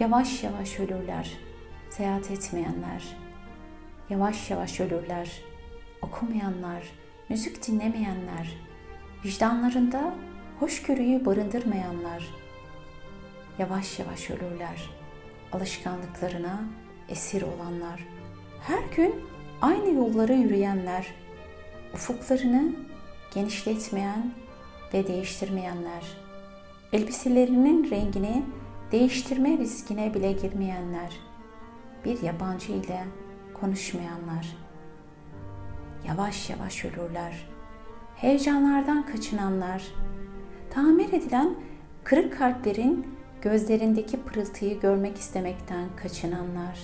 Yavaş yavaş ölürler, seyahat etmeyenler. Yavaş yavaş ölürler, okumayanlar, müzik dinlemeyenler. Vicdanlarında hoşgörüyü barındırmayanlar. Yavaş yavaş ölürler, alışkanlıklarına esir olanlar. Her gün aynı yolları yürüyenler. Ufuklarını genişletmeyen ve değiştirmeyenler. Elbiselerinin rengini değiştirme riskine bile girmeyenler. Bir yabancı ile konuşmayanlar. Yavaş yavaş ölürler. Heyecanlardan kaçınanlar. Tamir edilen kırık kalplerin gözlerindeki pırıltıyı görmek istemekten kaçınanlar.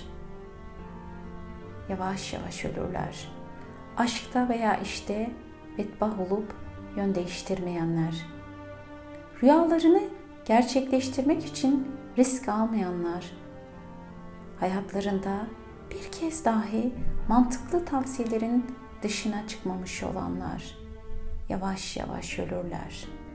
Yavaş yavaş ölürler. Aşkta veya işte bedbah olup yön değiştirmeyenler. Rüyalarını gerçekleştirmek için risk almayanlar. Hayatlarında bir kez dahi mantıklı tavsiyelerin dışına çıkmamış olanlar. Yavaş yavaş ölürler.''